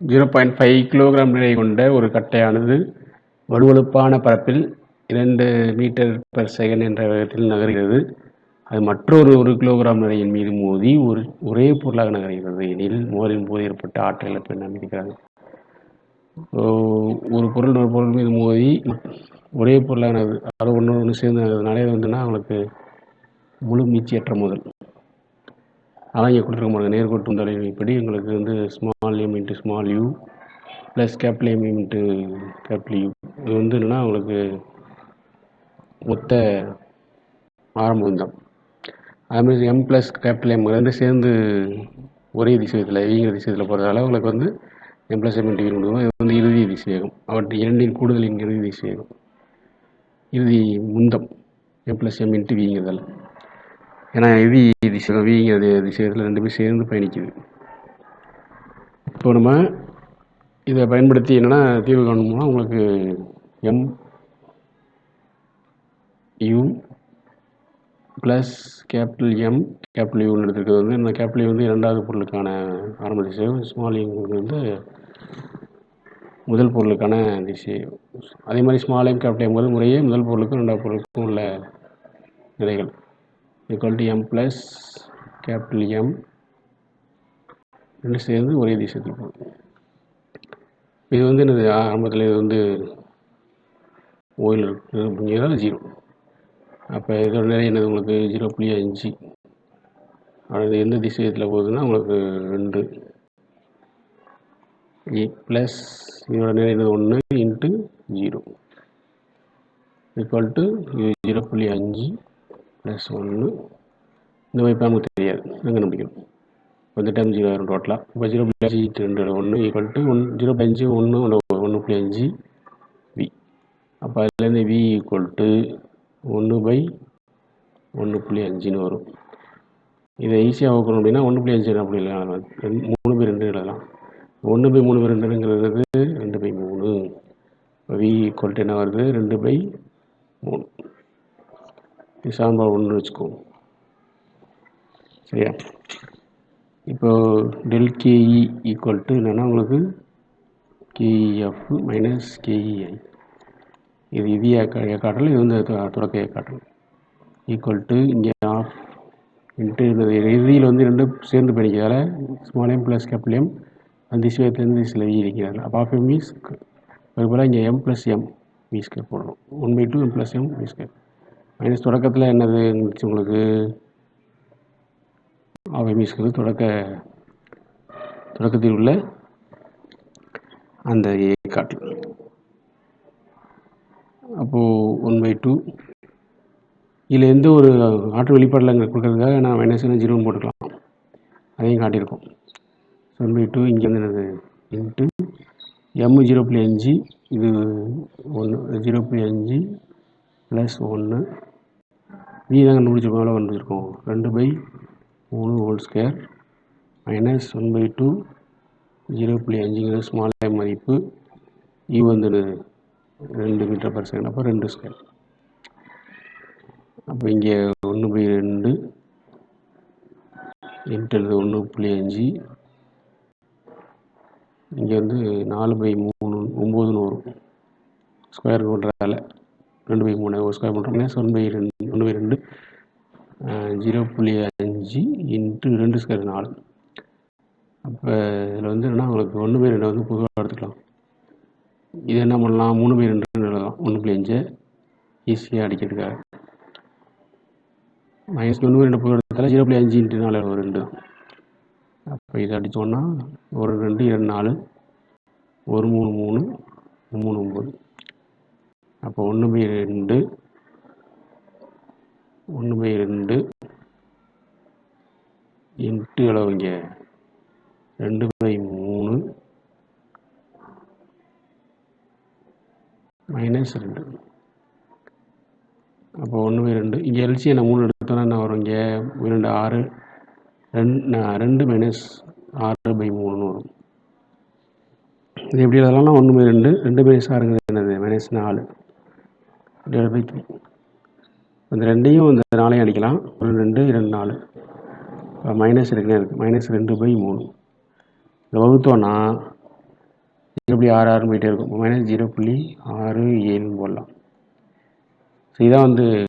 Zero point five kilogram நிறை கொண்ட ஒரு கட்டையானது வழுவழுப்பான பரப்பில் இரண்டு மீட்டர் பெர் செகண்ட் என்ற வேகத்தில் நகர்கிறது. அது மற்றொரு ஒரு கிலோகிராம் நிறையின் மீது மோதி ஒரு ஒரே பொருளாக நகர்கிறது. எனில் மோதலின் போது ஏற்பட்ட ஆற்றல் இழப்பு என்ன இருக்கிறாங்க ஒரு பொருள் ஒரு பொருள் மீது மோதி ஒரே பொருளாக நகர் அது ஒன்று ஒன்று சேர்ந்து நகர்றதுனால இது வந்துன்னா அவங்களுக்கு முழு மீச்சியற்ற முதல். அதான் இங்கே கொடுத்துருக்க பாருங்க நேர்கோட்டு தொலைவு இப்படி எங்களுக்கு வந்து small M into small U plus capital M into capital U இது வந்து என்னென்னா உங்களுக்கு மொத்த ஆரம்ப தான் அதுமாதிரி எம் ப்ளஸ் கேபிட்டல் எம் ரெண்டு சேர்ந்து ஒரே திசையத்தில் வீங்கிற திசையத்தில் போகிறதால உங்களுக்கு வந்து M plus M into U கொடுக்கும் இது வந்து இறுதி திசையகம். அவற்றின் இரண்டின் கூடுதலின் இறுதி திசையகம். இறுதி முந்தம் எம் ப்ளஸ் எம் இன்ட்டு விங்கிறதால ஏன்னா இறுதி திசையகம் விங்கிற திசையத்தில் ரெண்டுமே சேர்ந்து பயணிக்குது. இப்போ நம்ம இதை பயன்படுத்தி என்னென்னா தீர்வு காணணும்னா உங்களுக்கு M U plus capital M capital யூன்னு எடுத்துருக்கிறது வந்து இந்த கேபிட்டல் யூ வந்து இரண்டாவது பொருளுக்கான ஆரம்ப திசை ஸ்மால் யூங்கிறது வந்து முதல் பொருளுக்கான திசை. அதே மாதிரி ஸ்மால் எம் கேபிட்டல் எம் முறையே முதல் பொருளுக்கும் ரெண்டாவது பொருளுக்கும் உள்ள நிலைகள். Equal to M plus capital M ரெண்டு சேர்ந்து ஒரே திசையத்தில் போகும். இது வந்து என்னது ஆரம்பத்தில் இது வந்து ஓயில் இருக்குது ஜீரோ அப்போ இதோட நிலை என்னது உங்களுக்கு? ஜீரோ புள்ளி அஞ்சு அது எந்த திசையத்தில் போகுதுன்னா உங்களுக்கு ரெண்டு. ஏ ப்ளஸ் இதோட நிலை என்னது? ஒன்று into zero equal to zero புள்ளி அஞ்சு ப்ளஸ் ஒன்று இந்த வாய்ப்பு நமக்கு தெரியாது. நாங்கள் நம்பிக்கணும் இந்த டைம் ஜீரோ வரும் டோட்டலாக இப்போ ஜீரோ புள்ளி அஞ்சு ரெண்டு ஒன்று ஈக்குவல் டு ஒன் ஜீரோ புள்ளி அஞ்சு ஒன்று ஒன்று புள்ளி அஞ்சு வி அப்போ அதுலேருந்து வி ஈக்குவல் டு ஒன்று பை ஒன்று புள்ளி அஞ்சுன்னு வரும். இதை ஈஸியாக வகுக்கணும் அப்படின்னா ஒன்று புள்ளி அஞ்சு அப்படி இல்லை மூணு பை ரெண்டு எழுதலாம். ஒன்று பை மூணு பை ரெண்டுங்கிறது ரெண்டு பை மூணு. வி ஈக்குவல் டு என்ன வருது? ரெண்டு பை மூணு. இது சாம்பார் ஒன்று வச்சுக்கோங்க சரியா? இப்போ டெல் கேஇ ஈக்குவல் டு என்னென்னா உங்களுக்கு கேஇஎஃப் மைனஸ் கேஇஐ இது இது காட்டல் இது வந்து தொடக்க காட்டல். ஈக்குவல் டு இங்கே ஆஃப் இன்ட்டு இறுதியில் வந்து ரெண்டு சேர்ந்து படிக்கிறதால small M plus capital M அந்த திசையத்துலேருந்து சில வி இருக்கிறார்கள் அப்போ ஆஃப் எம் மீஸ் அதுபோல் இங்கே எம் ப்ளஸ் எம் வி போடணும். One by two M plus M V minus தொடக்கத்தில் என்னது இருந்துச்சு உங்களுக்கு? ஆஃப் எம் தொடக்க தொடக்கத்தில் உள்ள அந்த காட்டல் அப்போது ஒன் பை டூ இதில் எந்த ஒரு ஆற்று வெளிப்பாடில் இங்கே கொடுக்கறதுக்காக நான் மைனஸ் ஜீரோன்னு போட்டுக்கலாம். அதையும் காட்டியிருக்கோம். ஒன் பை டூ இங்கே வந்து எனக்கு இன்ட்டு எம் ஜீரோ புள்ளி அஞ்சு. இது ஒன்று ஜீரோ புள்ளி அஞ்சு ப்ளஸ் ஒன்று வி தான் கண்டுபிடிச்சிருக்கோம். எவ்வளோ கண்டுபிடிச்சிருக்கோம். ரெண்டு பை மூணு whole square minus one by two zero புள்ளி அஞ்சுங்கிற ஸ்மால் மதிப்பு யூ வந்து ரெண்டு மீட்டர் பர் செகண்ட் அப்போ ரெண்டு ஸ்கொயர் அப்போ இங்கே ஒன்று பை ரெண்டு இன்ட்டு ஒன்று புள்ளி அஞ்சு. E இங்கே வந்து நாலு பை மூணு ஒம்போதுன்னு வரும். ஸ்கொயர் பண்ணுறதால ரெண்டு பை மூணு ஒரு ஸ்கொயர் பண்ணுறோம் ஒன் பை ரெண்டு ஒன்று பை ரெண்டு ஜீரோ புள்ளி அஞ்சு இன்ட்டு ரெண்டு ஸ்கொயர் நாலு. அப்போ இதில் வந்து என்னென்னா உங்களுக்கு ஒன்று பை ரெண்டு வந்து பொதுவாக எடுத்துக்கலாம். இது என்ன பண்ணலாம்? மூணு பை ரெண்டுன்னு எழுதலாம். ஒன்று பை அஞ்சு. ஈஸியாக அடிக்கிறதுக்காக மைனஸ் ஒன்று ரெண்டு பொதுவாக எடுத்தாலும் ஜீரோ புள்ளி அஞ்சு இன்ட்டு நாலு ஒரு ரெண்டு. தான் அப்போ இதை அடித்தோன்னா ஒரு ரெண்டு இரண்டு நாலு. ஒரு மூணு மூணு. மூணு ஒம்பது அப்போ ஒன்று பை ரெண்டு. ஒன்று பை ரெண்டு. எட்டு அளவுங்க. ரெண்டு பை மூணு. மைனஸ் ரெண்டு. அப்போ ஒன்று பை ரெண்டு. இங்கே எல்சி நான் மூணு எடுத்தோன்னா என்ன வரும் இங்கே ரெண்டு ஆறு ரெண்டு ரெண்டு மைனஸ் ஆறு பை மூணுன்னு வரும். இது எப்படி எழுதலாம்னா ஒன்று பை ரெண்டு ரெண்டு மைனஸ் ஆறுங்கிறது என்னது? மைனஸ் நாலு. Divide by three. இந்த ரெண்டையும் இந்த நாளையும் அடிக்கலாம். ஒரு ரெண்டு இரண்டு நாலு. மைனஸ் இருக்குன்னே இருக்குது மைனஸ் ரெண்டு பை மூணு. இதை வகுத்தோன்னா ஜீரோ புள்ளி ஆறு ஆறுன்னு போயிட்டே இருக்கும். மைனஸ் ஜீரோ புள்ளி ஆறு ஏழுன்னு போடலாம். ஸோ இதான் வந்து